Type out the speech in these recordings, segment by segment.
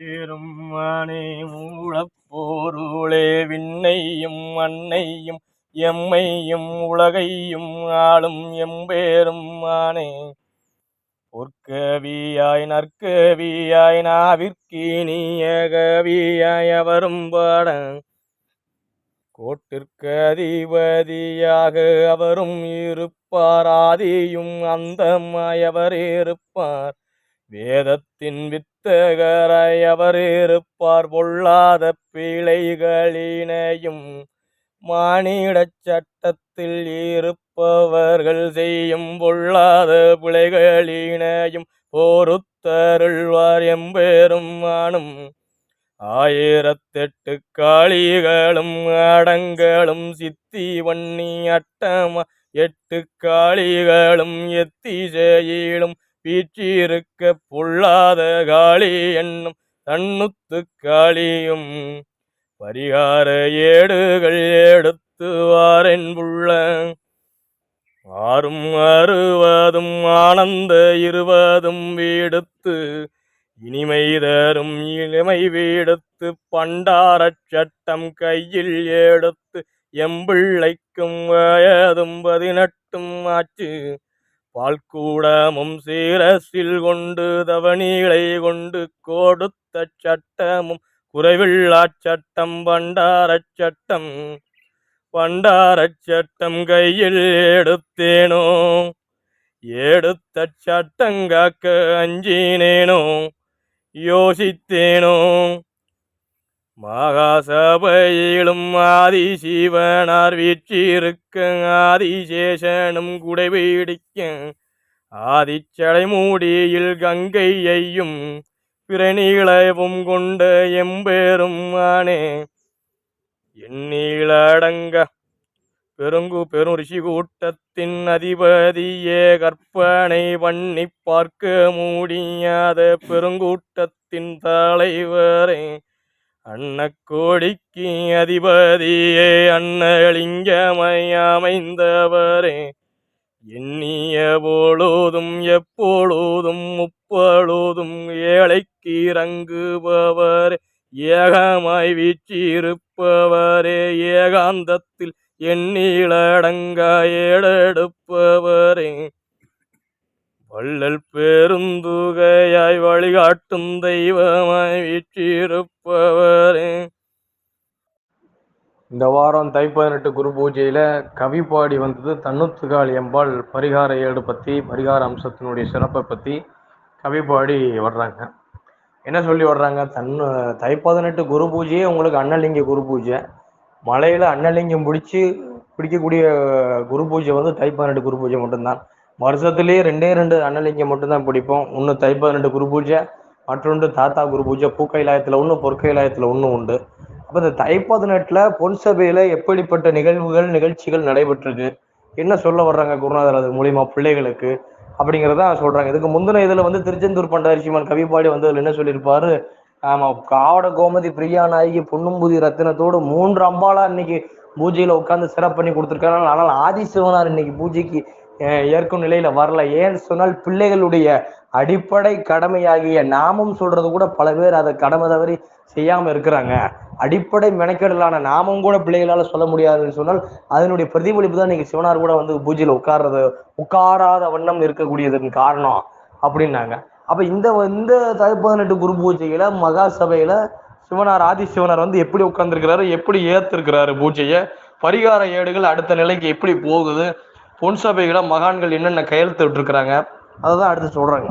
திருமானே மூழப்போருளே விண்ணையும் மண்ணையும் எம்மையும் உலகையும் ஆளும் எம்பேரும் மானே பொற்கவியாய் நற்கவியாய் நாவிற்கினிய கவியாய் அவரும் பாட. கோட்டிற்கு அதிபதியாக அவரும் இருப்பார் ஆதியும் அந்தமாய் அவர் இருப்பார். வேதத்தின் வித் அவர் இருப்பார் பொல்லாத பிழைகளினையும் மானிடச் சட்டத்தில் இருப்பவர்கள் செய்யும் பொல்லாத பிழைகளினையும் பொறுத்தருள்வார் எம்பெரும் ஆணும் ஆயிரத்தெட்டு காளிகளும் அடங்களும் சித்தி வன்னி அட்டமா எட்டு காளிகளும் எத்தி எத்திசையிலும் வீற்றிருக்க பொல்லாத காளி என்னும் தன்னுத்து காளியும் பரிகார ஏடுகள் எடுத்து வாரென் புள்ள ஆறும் அறுவதும் ஆனந்த இருவதும் வீடுத்து இனிமை தரும் இனிமை வீடுத்து பண்டாரச் சட்டம் கையில் எடுத்து எம்பிள்ளைக்கும் வயதும் பதினெட்டும் ஆச்சு. பால்கூடமும் சீரசில் கொண்டு தவணிகளை கொண்டு கொடுத்த சட்டமும் குறைவில்லா சட்டம் பண்டாரச் சட்டம் பண்டாரச் சட்டம் கையில் எடுத்தேனோ? எடுத்த சட்டங்காக்க அஞ்சினேனோ? யோசித்தேனோ? மகாசபையிலும் ஆதிசிவனார் வீற்றிருக்க ஆதிசேஷனும் குடைபிடிக்க ஆதிச்சடை மூடியில் கங்கையையும் பிறநீளவும் கொண்ட எம்பெரும் ஆனே. எண்ணீளடங்க பெருங்கு பெரும் ரிஷி கூட்டத்தின் அதிபதியே கற்பனை பண்ணி பார்க்க முடியாத பெருங்கூட்டத்தின் தலைவரே. அன்னக்கோடிக்கு அதிபதியே அன்னலிங்கமையமைந்தவரே. எண்ணிய போலோதும் எப்பொழுதும் முப்பொழுதும் ஏழைக்கு இறங்குபவர். ஏகமாய் வீச்சிருப்பவரே ஏகாந்தத்தில் எண்ணிலடங்க ஏடெடுப்பவரே வள்ளல் பெருந்துகையாய் வழிகாட்டும் தெய்வமாய் வீற்றிருப்பவரே. இந்த வாரம் தை பதினெட்டு குரு பூஜையில கவி பாடி வந்தது தன்னுத்துகால் எம்பாள் பரிகார ஏடு பத்தி பரிகார அம்சத்தினுடைய சிறப்பை பத்தி கவி பாடி வர்றாங்க. என்ன சொல்லி வர்றாங்க? தன் தை பதினெட்டு குரு பூஜையே உங்களுக்கு அன்னலிங்க குரு பூஜை. மலையில அன்னலிங்கம் பிடிச்சி பிடிக்கக்கூடிய குரு பூஜை வந்து தை பதினெட்டு குரு பூஜை மட்டும்தான். வருஷத்துலேயே ரெண்டே ரெண்டு அன்னலிங்கம் மட்டும்தான் பிடிப்போம். ஒன்று தை பதினெட்டு குரு பூஜை மற்றொன்று தாத்தா குரு பூஜை பூக்கைலாயத்தில் ஒன்று பொற்கைலாயத்தில் ஒன்று உண்டு. அப்போ இந்த தை பதினெட்டில் பொன் சபையில் எப்படிப்பட்ட நிகழ்வுகள் நிகழ்ச்சிகள் நடைபெற்றிருக்கு? என்ன சொல்ல வர்றாங்க குருநாதர் அது மூலியமா பிள்ளைகளுக்கு? அப்படிங்கிறத சொல்றாங்க. இதுக்கு முந்தின இதில் வந்து திருச்செந்தூர் பண்டாரிசிமான் கவிப்பாடி வந்ததில் என்ன சொல்லியிருப்பாரு? ஆமா காவட கோமதி பிரியா நாயகி பொன்னும்புதி ரத்தினத்தோடு மூன்று அம்பாலா இன்னைக்கு பூஜையில உட்காந்து சிறப்பு பண்ணி கொடுத்துருக்காங்க. ஆனால் ஆதிசிவனார் இன்னைக்கு பூஜைக்கு ஏற்கும் நிலையில வரல. ஏன்னு சொன்னால் பிள்ளைகளுடைய அடிப்படை கடமையாகிய நாமம் சொல்றது கூட பல பேர் அதை கடமை தவறி செய்யாம இருக்கிறாங்க. அடிப்படை மெனக்கெடலான நாமும் கூட பிள்ளைகளால சொல்ல முடியாதுன்னு சொன்னால் அதனுடைய பிரதிபலிப்பு தான் நீங்க சிவனார் கூட வந்து பூஜையில உட்கார்றது உட்காராத வண்ணம் இருக்கக்கூடியதன் காரணம் அப்படின்னாங்க. அப்ப இந்த இந்த தை பதினெட்டு குரு பூஜையில மகா சபையில சிவனார் ஆதி சிவனார் வந்து எப்படி உட்கார்ந்துருக்கிறாரு எப்படி ஏத்திருக்கிறாரு பூஜையை? பரிகார ஏடுகள் அடுத்த நிலைக்கு எப்படி போகுது? பொன் சபைகளை மகான்கள் என்னென்ன கையெழுத்து விட்டுருக்குறாங்க? அதை தான் அடுத்து சொல்றாங்க.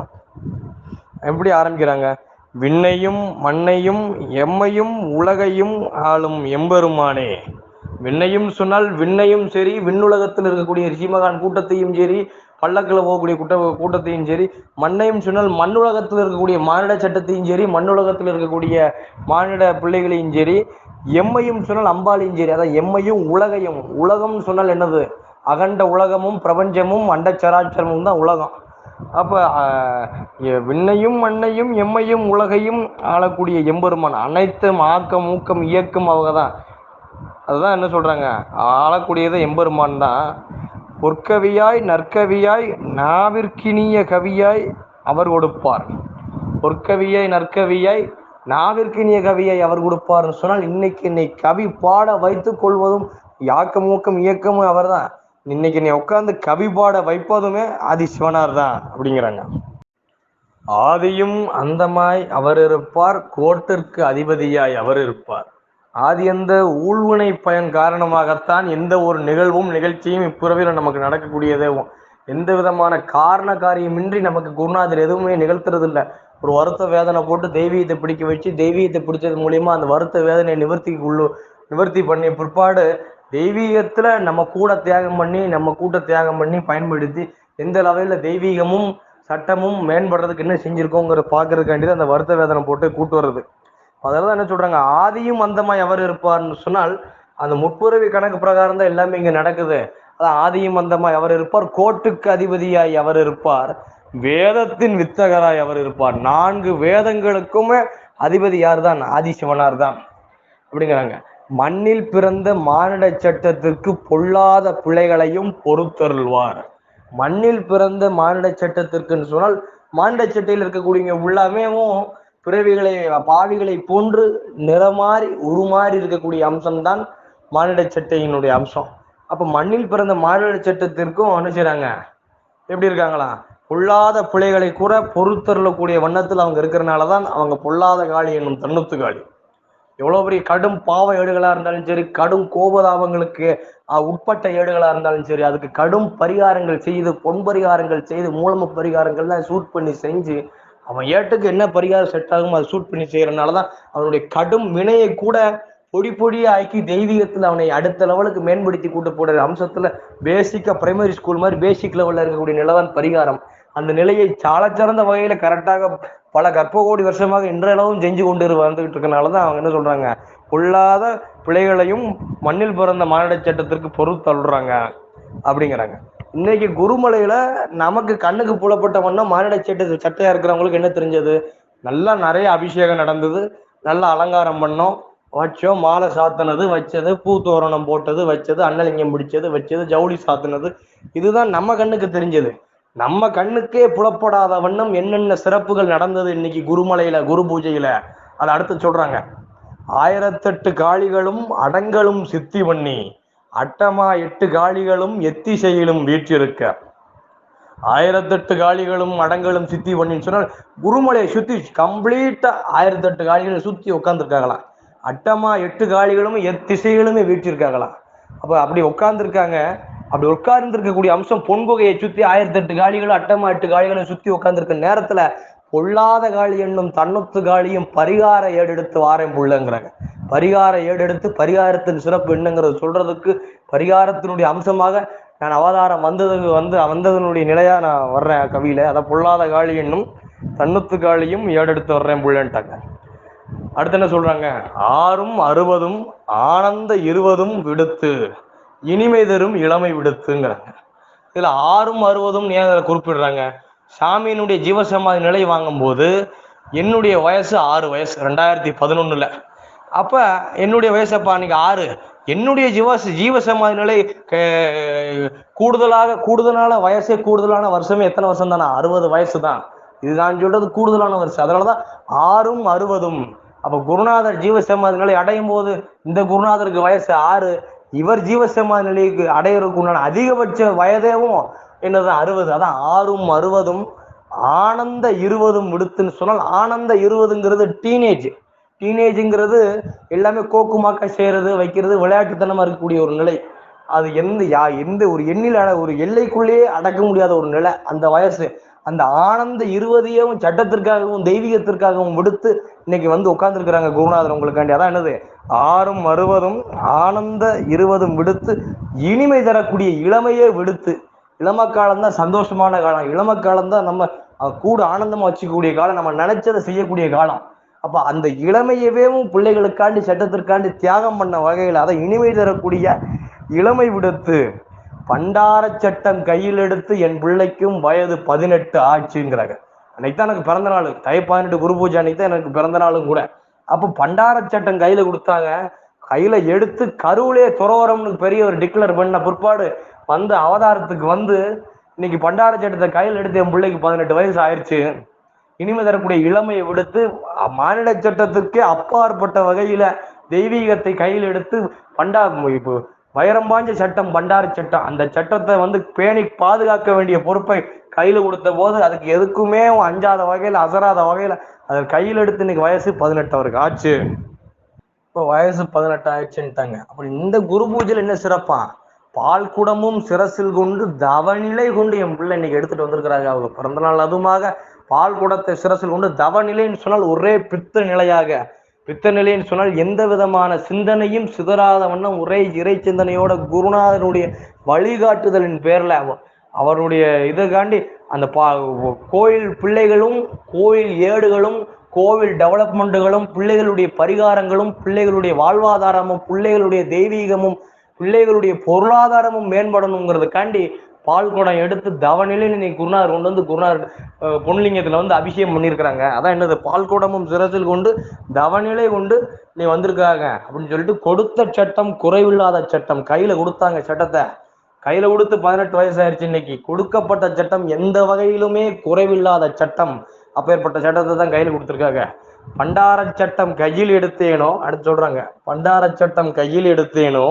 எப்படி ஆரம்பிக்கிறாங்க? விண்ணையும் மண்ணையும் எம்மையும் உலகையும் ஆளும் எம்பெருமானே. விண்ணையும் சொன்னால் விண்ணையும் சரி விண்ணுலகத்தில் இருக்கக்கூடிய ரிஷிமகான் கூட்டத்தையும் சரி பல்லக்கில் போகக்கூடிய கூட்ட கூட்டத்தையும் சரி மண்ணையும் சொன்னால் மண்ணுலகத்தில் இருக்கக்கூடிய மானிட சட்டத்தையும் சரி மண்ணுலகத்தில் இருக்கக்கூடிய மானிட பிள்ளைகளையும் சரி எம்மையும் சொன்னால் அம்பாளையும் சரி அதான் எம்மையும் உலகையும். உலகம் சொன்னால் என்னது? அகண்ட உலகமும் பிரபஞ்சமும் அண்டச்சராட்சரமும் தான் உலகம். அப்போ விண்ணையும் மண்ணையும் எம்மையும் உலகையும் ஆளக்கூடிய எம்பெருமான் அனைத்தும் ஆக்கம் ஊக்கம் இயக்கம் அவங்க தான். அதுதான் என்ன சொல்றாங்க? ஆளக்கூடியது எம்பெருமான் தான். பொற்கவியாய் நற்கவியாய் நாவிற்கினிய கவியாய் அவர் கொடுப்பார். பொற்கவியாய் நற்கவியாய் நாவிற்கினிய கவியாய் கவியை அவர் கொடுப்பார்னு சொன்னால் இன்னைக்கு இன்னைக்கு கவி பாட வைத்துக் கொள்வதும் யாக்கம் ஊக்கம் இயக்கமும் அவர்தான் இன்னைக்கு நீ உட்கார்ந்து கவி பாட வைப்பதுமே ஆதி சிவனார் தான் அப்படிங்கிறாங்க. ஆதியும் அந்தமாய் அவர் இருப்பார் கோட்டிற்கு அதிபதியாய் அவர் இருப்பார். ஆதி அந்த ஊழ்வினை பயன் காரணமாகத்தான் எந்த ஒரு நிகழ்வும் நிகழ்ச்சியும் இப்புறவில் நமக்கு நடக்கக்கூடியதே எந்த விதமான காரண காரியமின்றி நமக்கு குருநாதர் எதுவுமே நிகழ்த்துறது இல்லை ஒரு வருத்த வேதனை போட்டு தெய்வீகத்தை பிடிக்க வச்சு தெய்வீகத்தை பிடிச்சது மூலியமா அந்த வருத்த வேதனையை நிவர்த்தி உள்ளு நிவர்த்தி பண்ணிய பிற்பாடு தெய்வீகத்துல நம்ம கூட தியாகம் பண்ணி நம்ம கூட தியாகம் பண்ணி பயன்படுத்தி எந்த லெவலில் தெய்வீகமும் சட்டமும் மேம்படுறதுக்கு என்ன செஞ்சிருக்கோங்கிற பாக்குறதுக்காண்டி தான் அந்த வருத்த வேதனை போட்டு கூட்டு வர்றது. அதனால என்ன சொல்றாங்க ஆதியும் அந்தமாய் அவர் இருப்பார்னு சொன்னால் அந்த முற்புறவி கணக்கு பிரகாரம் தான் எல்லாமே இங்க நடக்குது. அதான் ஆதியும் அந்தமாய் அவர் இருப்பார் கோட்டுக்கு அதிபதியாய் அவர் இருப்பார் வேதத்தின் வித்தகராய் அவர் இருப்பார். நான்கு வேதங்களுக்குமே அதிபதி யார் தான் ஆதிசிவனார் தான் அப்படிங்கிறாங்க. மண்ணில் பிறந்த மானிட சட்டத்திற்கு பொல்லாத பிழைகளையும் பொறுத்தருள்வார். மண்ணில் பிறந்த மானிட சட்டத்திற்குன்னு சொன்னால் மானிட சட்டையில் இருக்கக்கூடிய உள்ளமேவும் பிறவிகளை பாவிகளை போன்று நிறமாறி உருமாறி இருக்கக்கூடிய அம்சம்தான் மானிட சட்டையினுடைய அம்சம். அப்ப மண்ணில் பிறந்த மானிட சட்டத்திற்கும் என்ன எப்படி இருக்காங்களா? பொல்லாத பிழைகளை கூட பொறுத்தருளக்கூடிய வண்ணத்தில் அவங்க இருக்கிறனால தான் அவங்க பொல்லாத காளி என்னும் தன்னுத்து காளி. எவ்வளவு பெரிய கடும் பாவ ஏடுகளா இருந்தாலும் சரி கடும் கோபதாபங்களுக்கு உட்பட்ட ஏடுகளா இருந்தாலும் சரி அதுக்கு கடும் பரிகாரங்கள் செய்து பொன் பரிகாரங்கள் செய்து மூலம பரிகாரங்கள்லாம் சூட் பண்ணி செஞ்சு அவன் ஏட்டுக்கு என்ன பரிகாரம் செட் ஆகும் அதை சூட் பண்ணி செய்யறதுனால தான் அவனுடைய கடும் வினையை கூட பொடி பொடியை ஆக்கி தெய்வீகத்துல அவனை அடுத்த லெவலுக்கு மேம்படுத்தி கூட்டு போடுற அம்சத்துல பேசிக்கா பிரைமரி ஸ்கூல் மாதிரி பேசிக் லெவல்ல இருக்கக்கூடிய நிலதான் பரிகாரம். அந்த நிலையை சாலச்சிறந்த வகையில கரெக்டாக பல கற்ப கோடி வருஷமாக இன்றளவும் செஞ்சு கொண்டு வந்துகிட்டு இருக்கனால தான் அவங்க என்ன சொல்றாங்க? பொல்லாத பிள்ளைகளையும் மண்ணில் பிறந்த மானிட சட்டத்திற்கு பொறுத்தள்ளுறாங்க அப்படிங்கிறாங்க. இன்னைக்கு குருமலையில நமக்கு கண்ணுக்கு புலப்பட்ட வண்ணம் மானிட சட்ட சட்டையா இருக்கிறவங்களுக்கு என்ன தெரிஞ்சது? நல்லா நிறைய அபிஷேகம் நடந்தது. நல்லா அலங்காரம் பண்ணோம். வச்சோம். மாலை சாத்தினது வச்சது. பூ தோரணம் போட்டது வச்சது. அன்னலிங்கம் பிடிச்சது வச்சது. ஜவுளி சாத்தினது. இதுதான் நம்ம கண்ணுக்கு தெரிஞ்சது. நம்ம கண்ணுக்கே புலப்படாத வண்ணம் என்னென்ன சிறப்புகள் நடந்தது இன்னைக்கு குருமலையில குரு பூஜையில? அதை அடுத்து சொல்றாங்க. ஆயிரத்தெட்டு காளிகளும் அடங்களும் சித்தி பண்ணி அட்டமா எட்டு காளிகளும் எத்திசையிலும் வீற்றிருக்க. ஆயிரத்தெட்டு காளிகளும் அடங்களும் சித்தி பண்ணின்னு சொன்னால் குருமலையை சுத்தி கம்ப்ளீட்டா ஆயிரத்தெட்டு காளிகளை சுத்தி உட்காந்துருக்காங்களாம் அட்டமா எட்டு காளிகளும் எத்திசையிலுமே வீற்றிருக்காங்களாம் அப்ப அப்படி உட்காந்துருக்காங்க அப்படி உட்கார்ந்துருக்கக்கூடிய அம்சம் பொன்குகையை சுத்தி ஆயிரத்தி எட்டு காலிகளும் அட்டமா எட்டு காளிகளும் சுத்தி உட்கார்ந்துருக்க நேரத்துல பொல்லாத காளி என்னும் தன்னுத்து காளியும் பரிகார ஏடெடுத்து வாரேன் புள்ளங்கிறாங்க. பரிகார ஏடெடுத்து பரிகாரத்தின் சிறப்பு என்னங்கிறத சொல்றதுக்கு பரிகாரத்தினுடைய அம்சமாக நான் அவதாரம் வந்ததுக்கு வந்து வந்ததனுடைய நிலையா நான் வர்றேன் கவியில. அதான் பொல்லாத காளி என்னும் தன்னுத்து காளியும் ஏடெடுத்து வர்றேன் புள்ளன்ட்டாங்க. அடுத்து என்ன சொல்றாங்க? ஆறும் அறுபதும் ஆனந்த இருபதும் விடுத்து. இனிமை தரும் இளமை விடுத்துங்கிறாங்க. இதுல ஆறும் அறுபதும் ஏன் அதில் குறிப்பிடுறாங்க? சாமியினுடைய ஜீவசமாதி நிலை வாங்கும்போது என்னுடைய வயசு ஆறு வயசு ரெண்டாயிரத்தி பதினொன்னுல. அப்ப என்னுடைய வயசப்பா அன்னைக்கு ஆறு. என்னுடைய ஜீவ ஜீவசமாதி நிலை க- கூடுதலாக கூடுதலான வயசே கூடுதலான வருஷமே எத்தனை வருஷம் தானே? அறுபது வயசு தான். இது நான் சொல்றது கூடுதலான வருஷம். அதனாலதான் ஆறும் அறுபதும். அப்ப குருநாதர் ஜீவசமாதி நிலை அடையும் போது இந்த குருநாதருக்கு வயசு ஆறு இவர் ஜீவசமா நிலைக்கு அடையிறதுக்கு உண்டான அதிகபட்ச வயதேவும் என்னதான் அறுபது அதான் ஆறும் அறுபதும் ஆனந்த இருபதும் விடுத்துன்னு சொன்னால் ஆனந்த இருபதுங்கிறது டீனேஜ் டீனேஜுங்கிறது எல்லாமே கோக்குமாக்க செய்யறது வைக்கிறது விளையாட்டுத்தனமா இருக்கக்கூடிய ஒரு நிலை. அது எந்த யா எந்த ஒரு எண்ணில் அட- ஒரு எல்லைக்குள்ளேயே அடக்க முடியாத ஒரு நிலை. அந்த வயசு அந்த ஆனந்த இருபதையும் சட்டத்திற்காகவும் தெய்வீகத்திற்காகவும் விடுத்து இன்னைக்கு வந்து உட்கார்ந்துருக்கிறாங்க குருநாதர் உங்களுக்காண்டி. அதான் என்னது? ஆறும் அறுபதும் ஆனந்த இருபதும் விடுத்து இனிமை தரக்கூடிய இளமையே விடுத்து. இளம தான் சந்தோஷமான காலம். இளம தான் நம்ம கூட ஆனந்தமா வச்சுக்கக்கூடிய காலம். நம்ம நினைச்சதை செய்யக்கூடிய காலம். அப்ப அந்த இளமையவேவும் பிள்ளைகளுக்காண்டி சட்டத்திற்காண்டி தியாகம் பண்ண வகையில் அதை இனிமை தரக்கூடிய இளமை விடுத்து பண்டார சட்டம் கையில் எடுத்து என் பிள்ளைக்கும் வயது பதினெட்டு ஆச்சுங்கிறாங்க. அன்னைக்கு தான் எனக்கு பிறந்த நாள். தை பதினெட்டு குரு பூஜை அன்னைக்கு தான் எனக்கு பிறந்த நாளும் கூட. அப்போ பண்டார சட்டம் கையில கொடுத்தாங்க. கையில எடுத்து கருவிலே துறவரம்னு பெரிய ஒரு டிக்ளேர் பண்ண பிற்பாடு வந்து அவதாரத்துக்கு வந்து இன்னைக்கு பண்டார சட்டத்தை கையில் எடுத்து என் பிள்ளைக்கு பதினெட்டு வயசு ஆயிடுச்சு இனிமே தரக்கூடிய இளமையை விடுத்து மாநில சட்டத்துக்கு சட்டத்திற்கே அப்பாற்பட்ட வகையில தெய்வீகத்தை கையில் எடுத்து பண்டா இப்போ வைரம் பாஞ்ச சட்டம் பண்டார சட்டம் அந்த சட்டத்தை வந்து பேணி பாதுகாக்க வேண்டிய பொறுப்பை கையில் கொடுத்த போது அதுக்கு எதுக்குமே அஞ்சாத வகையில் அசராத வகையில் அதை கையில் எடுத்து இன்னைக்கு வயசு பதினெட்டு அவருக்கு. ஆச்சு. இப்போ வயசு பதினெட்டு ஆயிடுச்சுன்ட்டாங்க அப்படி இந்த குரு பூஜையில் என்ன சிறப்பா? பால் குடமும் சிரசில் கொண்டு தவநிலை கொண்டு என் பிள்ளை இன்னைக்கு எடுத்துட்டு வந்திருக்கிறாங்க. அவங்க பிறந்தநாள் அதுமாக பால் குடத்தை சிரசில் கொண்டு தவநிலைன்னு சொன்னால் ஒரே பித்த நிலையாக பித்த நிலைன்னு சொன்னால் எந்த விதமான சிந்தனையும் சிதறாத வண்ணம் ஒரே இறை சிந்தனையோட குருநாதனுடைய வழிகாட்டுதலின் பேர்ல அவருடைய இதுக்காண்டி அந்த பா கோயில் பிள்ளைகளும் கோயில் ஏடுகளும் கோவில் டெவலப்மெண்ட்டுகளும் பிள்ளைகளுடைய பரிகாரங்களும் பிள்ளைகளுடைய வாழ்வாதாரமும் பிள்ளைகளுடைய தெய்வீகமும் பிள்ளைகளுடைய பொருளாதாரமும் மேம்படணுங்கிறதுக்காண்டி பால் குடம் எடுத்து தவநிலையில் இன்னைக்கு குருநார் கொண்டு வந்து குருநார் பொன்லிங்கத்துல வந்து அபிஷேகம் பண்ணியிருக்கிறாங்க. அதான் என்னது? பால் குடமும் சிரசில் கொண்டு தவநிலை கொண்டு நீ வந்திருக்காங்க அப்படின்னு சொல்லிட்டு கொடுத்த சட்டம் குறைவில்லாத சட்டம். கையில கொடுத்தாங்க சட்டத்தை. கையில கொடுத்து பதினெட்டு வயசு ஆயிடுச்சு இன்னைக்கு. கொடுக்கப்பட்ட சட்டம் எந்த வகையிலுமே குறைவில்லாத சட்டம். அப்பேற்பட்ட சட்டத்தை தான் கையில கொடுத்துருக்காங்க. பண்டார சட்டம் கையில் எடுத்தேனோ அடுத்து சொல்றாங்க. பண்டார சட்டம் கையில் எடுத்தேனோ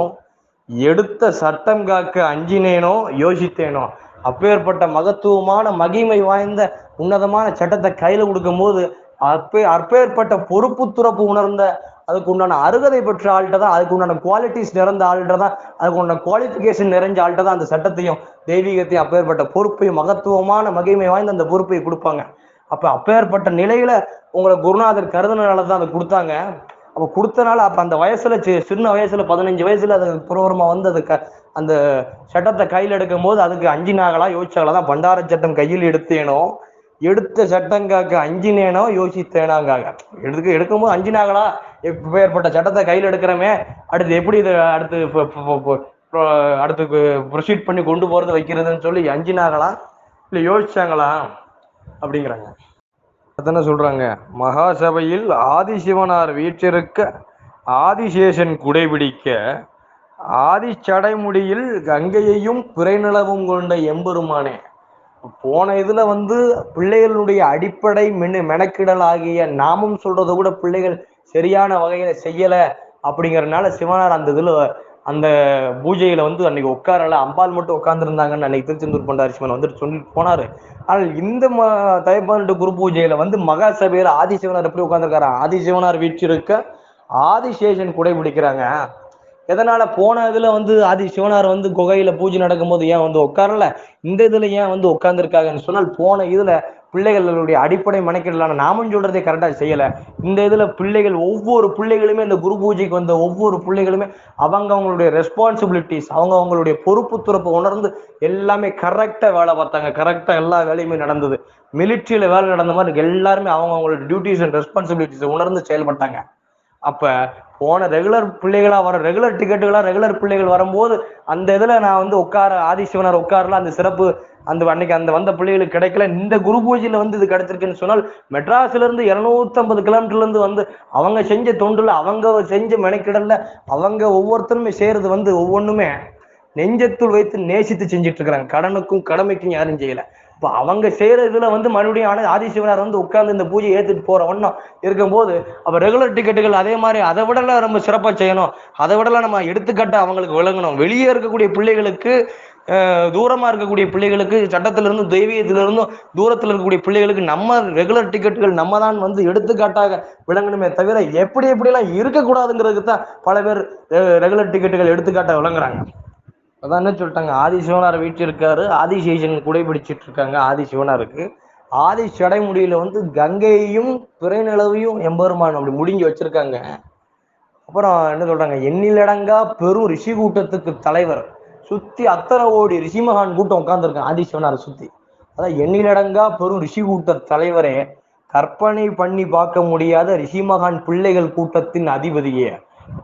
எடுத்த சட்டம் காக்க அஞ்சினேனோ யோசித்தேனோ அப்பேற்பட்ட மகத்துவமான மகிமை வாய்ந்த உன்னதமான சட்டத்தை கையில கொடுக்கும் போது அப்பே அப்பேற்பட்ட பொறுப்பு துறப்பு உணர்ந்த அதுக்கு உண்டான அருகதை பெற்ற ஆள்கிட்ட தான் அதுக்கு உண்டான குவாலிட்டிஸ் நிறைந்த ஆள்கிட்ட தான் அதுக்கு உண்டான குவாலிஃபிகேஷன் நிறைஞ்ச ஆள்கிட்ட தான் அந்த சட்டத்தையும் தெய்வீகத்தையும் அப்பேற்பட்ட பொறுப்பையும் மகத்துவமான மகிமை வாய்ந்த அந்த பொறுப்பை கொடுப்பாங்க. அப்ப அப்பேற்பட்ட நிலையில உங்களை குருநாதர் கருதுனால தான் அதை கொடுத்தாங்க. அப்போ கொடுத்தனால அப்ப அந்த வயசுல சி- சின்ன வயசுல பதினஞ்சு வயசுல அது புரோரமா வந்து அது க- அந்த சட்டத்தை கையில் எடுக்கும் போது அதுக்கு அஞ்சினாங்களா யோசிச்சாங்களா? தான் பண்டார சட்டம் கையில் எடுத்தேனோ எடுத்த சட்டங்காக்க அஞ்சினேனோ யோசித்தேனாங்காக எடுக்க எடுக்கும்போது அஞ்சினாங்களா இப்ப ஏற்பட்ட சட்டத்தை கையில் எடுக்கிறோமே அடுத்து எப்படி இதை அடுத்து அடுத்து ப்ரொசீட் பண்ணி கொண்டு போறது வைக்கிறதுன்னு சொல்லி அஞ்சு நாகலா இல்லை யோசிச்சாங்களா? அப்படிங்கிறாங்க. தானே சொல்றாங்க. மகாசபையில் ஆதிசிவனார் வீற்றிருக்க ஆதிசேஷன் குடைபிடிக்க ஆதிச்சடைமுடியில் கங்கையையும் பிறைநிலவும் கொண்ட எம்பெருமானே. போன இதுல வந்து பிள்ளைகளுடைய அடிப்படை மெனு மெனக்கிடல் ஆகிய நாமும் சொல்றதை கூட பிள்ளைகள் சரியான வகையில செய்யல அப்படிங்கறதுனால சிவனார் அந்த இதுல அந்த பூஜையில வந்து அன்னைக்கு உட்காரல அம்பாள் மட்டும் உட்கார்ந்துருந்தாங்கன்னு அன்னைக்கு திருச்செந்தூர் பண்டாரிசிமன் வந்துட்டு சொல்லிட்டு போனாரு. ஆனால் இந்த ம தைப்பன்னெண்டு குரு பூஜையில வந்து மகா சபையில ஆதிசிவனார் எப்படி உட்கார்ந்துருக்காரு? ஆதிசிவனார் வீற்றிருக்க ஆதிசேஷன் குடை பிடிக்கிறாங்க. எதனால? போன இதுல வந்து ஆதி சிவனார் வந்து குகையில பூஜை நடக்கும்போது ஏன் வந்து உட்காரல? இந்த இதுல ஏன் வந்து உட்கார்ந்துருக்காங்கன்னு சொன்னால் போன இதுல பிள்ளைகளுடைய அடிப்படை மனைக்கிடலான நாமும் சொல்றதே கரெக்டாக செய்யலை. இந்த இதில் பிள்ளைகள் ஒவ்வொரு பிள்ளைகளுமே இந்த குரு பூஜைக்கு வந்த ஒவ்வொரு பிள்ளைகளுமே அவங்க அவங்களுடைய ரெஸ்பான்சிபிலிட்டிஸ் அவங்க அவங்களுடைய பொறுப்பு துறப்பு உணர்ந்து எல்லாமே கரெக்டாக வேலை பார்த்தாங்க. கரெக்டாக எல்லா வேலையுமே நடந்தது. மிலிட்ரியில் வேலை நடந்த மாதிரி எல்லாருமே அவங்க அவங்களோட டியூட்டிஸ் அண்ட் ரெஸ்பான்சிபிலிட்டிஸ் உணர்ந்து செயல்பட்டாங்க. அப்ப போன ரெகுலர் பிள்ளைகளா வர ரெகுலர் டிக்கெட்டுகளா ரெகுலர் பிள்ளைகள் வரும்போது அந்த இதுல நான் வந்து உட்கார ஆதிசிவனார் உட்காரல அந்த சிறப்பு அந்த அன்னைக்கு அந்த வந்த பிள்ளைகளுக்கு கிடைக்கல. இந்த குரு பூஜையில வந்து இது கிடைச்சிருக்குன்னு சொன்னால் மெட்ராஸ்ல இருந்து இருநூத்தி ஐம்பது கிலோமீட்டர்ல இருந்து வந்து அவங்க செஞ்ச தொண்டுல அவங்க செஞ்ச மெனக்கிடல்ல அவங்க ஒவ்வொருத்தருமே செய்யறது வந்து ஒவ்வொன்றுமே நெஞ்சத்துள் வைத்து நேசித்து செஞ்சுட்டு இருக்கிறாங்க. கடனுக்கும் கடமைக்கும் யாரும் செய்யல. இப்போ அவங்க செய்கிற இதில் வந்து மறுபடியும் ஆனால் ஆதிசிவனார் வந்து உட்கார்ந்து இந்த பூஜை ஏற்றுட்டு போகிற ஒன்றும் இருக்கும்போது அப்போ ரெகுலர் டிக்கெட்டுகள் அதே மாதிரி அதை விடலாம் ரொம்ப சிறப்பாக செய்யணும். அதை விடலாம் நம்ம எடுத்துக்கட்ட அவங்களுக்கு விளங்கணும். வெளியே இருக்கக்கூடிய பிள்ளைகளுக்கு தூரமாக இருக்கக்கூடிய பிள்ளைகளுக்கு சட்டத்திலிருந்தும் தெய்வீகத்திலிருந்தும் தூரத்தில் இருக்கக்கூடிய பிள்ளைகளுக்கு நம்ம ரெகுலர் டிக்கெட்டுகள் நம்ம தான் வந்து எடுத்துக்காட்டாக விளங்கணுமே தவிர எப்படி எப்படிலாம் இருக்கக்கூடாதுங்கிறதுக்கு தான் பல பேர் ரெகுலர் டிக்கெட்டுகள் எடுத்துக்காட்டாக விளங்குறாங்க. அதான் என்ன சொல்லிட்டாங்க? ஆதி சிவனார் வீட்டிருக்காரு. ஆதிசேஷன் குடைபிடிச்சிட்டு இருக்காங்க ஆதி சிவனாருக்கு. ஆதி சடைமுடியில வந்து கங்கையையும் பிறைநிலவையும் எம்பெருமான் அப்படி முடிங்கி வச்சிருக்காங்க. அப்புறம் என்ன சொல்றாங்க? எண்ணிலடங்கா பெரும் ரிஷி கூட்டத்துக்கு தலைவர். சுத்தி அத்தனை கோடி ரிஷி மகான் கூட்டம் உட்கார்ந்துருக்காங்க ஆதி சிவனாரை சுத்தி. அதான் எண்ணிலடங்கா பெரும் ரிஷி கூட்ட தலைவரே கற்பனை பண்ணி பார்க்க முடியாத ரிஷி மகான் பிள்ளைகள் கூட்டத்தின் அதிபதியே.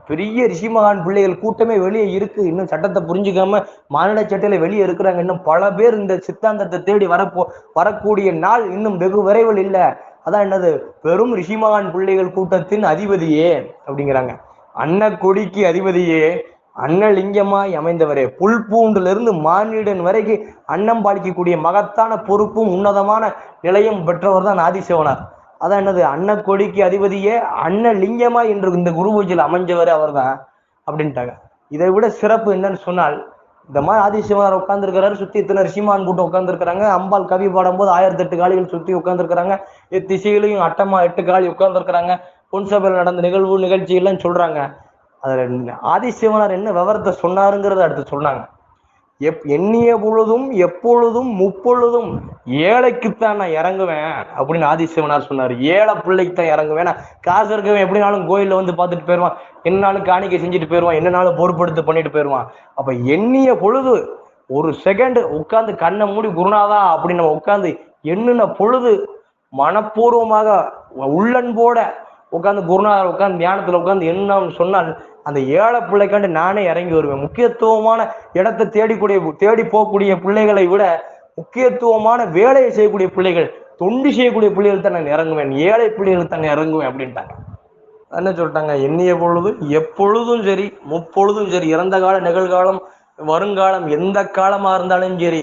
பெரிய ரிஷி மகான் பிள்ளைகள் கூட்டமே வெளியே இருக்கு. இன்னும் சட்டத்தை புரிஞ்சுக்காம மாநில சட்டையில வெளியே இருக்கிறாங்க. இன்னும் பல பேர் இந்த சித்தாந்தத்தை தேடி வரப்போ வரக்கூடிய நாள் இன்னும் வெகு விரைவில் இல்ல. அதான் என்னது? பெரும் ரிஷிமகான் பிள்ளைகள் கூட்டத்தின் அதிபதியே அப்படிங்கிறாங்க. அன்ன கொடிக்கு அதிபதியே அன்னலிங்கமாய் அமைந்தவரே. புல் பூண்டிலிருந்து மானிடன் வரைக்கும் அன்னம் பாலிக்கக்கூடிய மகத்தான பொறுப்பும் உன்னதமான நிலையும் பெற்றவர் தான் ஆதிசிவனார். அதான் என்னது அன்னக்கொடிக்கு அதிபதியே அன்னலிங்கமாய் என்று இந்த குரு பூஜையில் அமைஞ்சவர் அவர் தான் அப்படின்ட்டாங்க. இதை விட சிறப்பு என்னன்னு சொன்னால் இந்த மாதிரி ஆதிசிவனார் உட்கார்ந்துருக்கிறாரு சுத்தி இத்தனை ரிஷிமான் கூட்டம் உட்கார்ந்துருக்காங்க அம்பாள் கவி பாடும்போது ஆயிரத்தி எட்டு காலிகள் சுத்தி உட்கார்ந்துருக்காங்க திசையிலையும் அட்டமா எட்டு காளி உட்கார்ந்துருக்காங்க பொன் சபையில் நடந்த நிகழ்வு நிகழ்ச்சிகள்லாம் சொல்றாங்க. அதுல ஆதிசிவனார் என்ன விவரத்தை சொன்னாருங்கிறத அடுத்து சொன்னாங்க. எப் எண்ணிய பொழுதும் எப்பொழுதும் முப்பொழுதும் ஏழைக்குத்தான் நான் இறங்குவேன் அப்படின்னு ஆதிசிவனார் சொன்னார். ஏழை பிள்ளைக்கு தான் இறங்குவேன். நான் காசு இருக்கவன் எப்படினாலும் கோயிலில் வந்து பார்த்துட்டு போயிடுவான் என்னாலும் காணிக்கை செஞ்சுட்டு போயிடுவான் என்னனாலும் பொறுப்படுத்து பண்ணிட்டு போயிடுவான் அப்போ எண்ணிய பொழுது ஒரு செகண்ட் உட்காந்து கண்ணை மூடி குருநாதா அப்படின்னு நம்ம உட்காந்து எண்ணின பொழுது மனப்பூர்வமாக உள்ளன்போட உட்காந்து குருநாதர் உட்காந்து தியானத்துல உட்காந்து என்னன்னு சொன்னால் அந்த ஏழை பிள்ளைக்காண்டு நானே இறங்கி வருவேன். முக்கியத்துவமான இடத்தை தேடிக்கூடிய தேடி போகக்கூடிய பிள்ளைகளை விட முக்கியத்துவமான வேலையை செய்யக்கூடிய பிள்ளைகள் தொண்டு செய்யக்கூடிய பிள்ளைகள் தான் நான் இறங்குவேன். ஏழை பிள்ளைகள் தான் இறங்குவேன் அப்படின்ட்டாங்க. என்ன சொல்லிட்டாங்க? எண்ணிய பொழுது எப்பொழுதும் சரி முப்பொழுதும் சரி இறந்த கால நிகழ்காலம் வருங்காலம் எந்த காலமா இருந்தாலும் சரி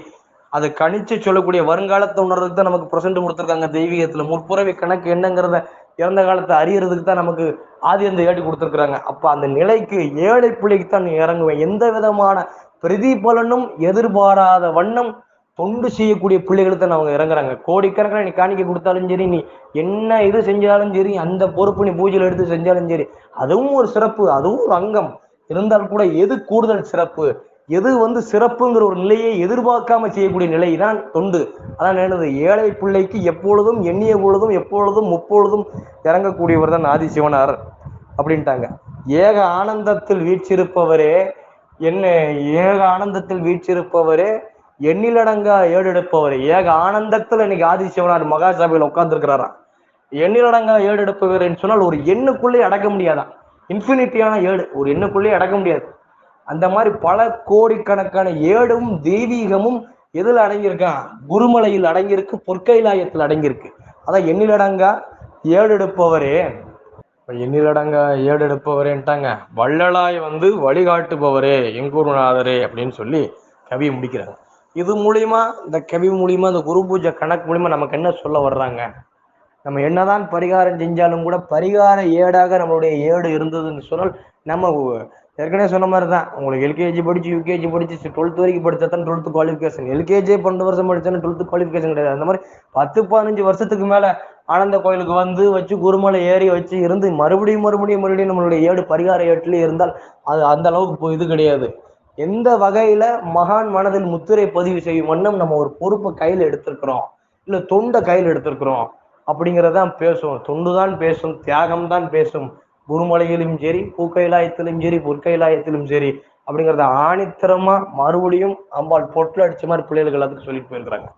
அதை கணிச்சு சொல்லக்கூடிய வருங்காலத்தை உணர்றதுக்கு தான் நமக்கு ப்ரெசென்ட் கொடுத்துருக்காங்க தெய்வீகத்துல. முற்புறவி கணக்கு என்னங்கிறத இறந்த காலத்தை அறியறதுக்கு தான் நமக்கு ஆதி அந்த ஏடி கொடுத்துருக்குறாங்க. அப்ப அந்த நிலைக்கு ஏழை பிள்ளைக்கு தான் நீ இறங்குவேன். எந்த விதமான பிரதிபலனும் எதிர்பாராத வண்ணம் தொண்டு செய்யக்கூடிய பிள்ளைகளுக்கு தான் அவங்க இறங்குறாங்க. கோடிக்கணக்கில் நீ காணிக்க கொடுத்தாலும் சரி நீ என்ன இது செஞ்சாலும் சரி அந்த பொறுப்பு நீ பூஜையில் எடுத்து செஞ்சாலும் சரி அதுவும் ஒரு சிறப்பு அதுவும் ஒரு அங்கம். இருந்தால் கூட எது கூடுதல் சிறப்பு? எது வந்து சிறப்புங்கிற ஒரு நிலையை எதிர்பார்க்காம செய்யக்கூடிய நிலை தான் தொண்டு. அதான் என்னது? ஏழை பிள்ளைக்கு எப்பொழுதும் எண்ணிய பொழுதும் எப்பொழுதும் முப்பொழுதும் இறங்கக்கூடியவர் தான் ஆதிசிவனார் அப்படின்ட்டாங்க. ஏக ஆனந்தத்தில் வீற்றிருப்பவரே என்ன ஏக ஆனந்தத்தில் வீற்றிருப்பவரே எண்ணிலடங்கா ஏடெடுப்பவர். ஏக ஆனந்தத்துல இன்னைக்கு ஆதிசிவனார் மகாசபையில் உட்கார்ந்துருக்கிறாராம். எண்ணிலடங்கா ஏடெடுப்பவர்னு சொன்னால் ஒரு எண்ணுக்குள்ளே அடக்க முடியாதான். இன்ஃபினிட்டியான ஏடு. ஒரு எண்ணுக்குள்ளே அடக்க முடியாது. அந்த மாதிரி பல கோடிக்கணக்கான ஏடும் தெய்வீகமும் எதுல அடங்கியிருக்கான் குருமலையில் அடங்கியிருக்கு பொற்கைலாயத்தில் அடங்கியிருக்கு. அதான் எண்ணிலடங்கா ஏடெடுப்பவரே. இப்ப எண்ணிலடங்கா ஏடெடுப்பவரேன்ட்டாங்க. வள்ளலாய் வந்து வழிகாட்டுபவரே எங்குருநாதரே அப்படின்னு சொல்லி கவியை முடிக்கிறாங்க. இது மூலியமா இந்த கவி மூலியமா இந்த குரு பூஜை கணக்கு மூலியமா நமக்கு என்ன சொல்ல வர்றாங்க? நம்ம என்னதான் பரிகாரம் செஞ்சாலும் கூட பரிகார ஏடாக நம்மளுடைய ஏடு இருந்ததுன்னு சொன்னால் நம்ம ஏற்கனவே சொன்ன மாதிரி தான் உங்களுக்கு எல்கேஜி படிச்சு யூகேஜி படிச்சு டுவெல்த் வரைக்கும் படித்தா தான் டுவெல்த் குவாலிஃபிகேஷன் எல்கேஜி பன்னெண்டு வருஷம் படிச்சாலும் டுவெல்த் குவாலிஃபிகேஷன் கிடையாது. அந்த மாதிரி பத்து பதினஞ்சு வருஷத்துக்கு மேலே ஆனந்த கோயிலுக்கு வந்து வச்சு குருமலை ஏறி வச்சு இருந்து மறுபடியும் மறுபடியும் மறுபடியும் நம்மளுடைய ஏடு பரிகார ஏட்டிலே இருந்தால் அது அந்த அளவுக்கு இப்போ இது கிடையாது. எந்த வகையில மகான் மனதில் முத்திரை பதிவு செய்யும் வண்ணம் நம்ம ஒரு பொறுப்பை கையில் எடுத்திருக்கிறோம். இல்லை தொண்டை கையில் எடுத்திருக்கிறோம். அப்படிங்கிறதான் பேசும். தொண்டு தான் பேசும் தியாகம் தான் பேசும். குருமலையிலும் சரி பூக்கைலாயத்திலும் சரி பொற்கைலாயத்திலும் சரி அப்படிங்கறத ஆணித்தரமா மறுபடியும் அம்பாள் பொட்டில் அடிச்ச மாதிரி பிள்ளைகளுக்கு எல்லாத்துக்கும் சொல்லிட்டு போயிருக்கிறாங்க.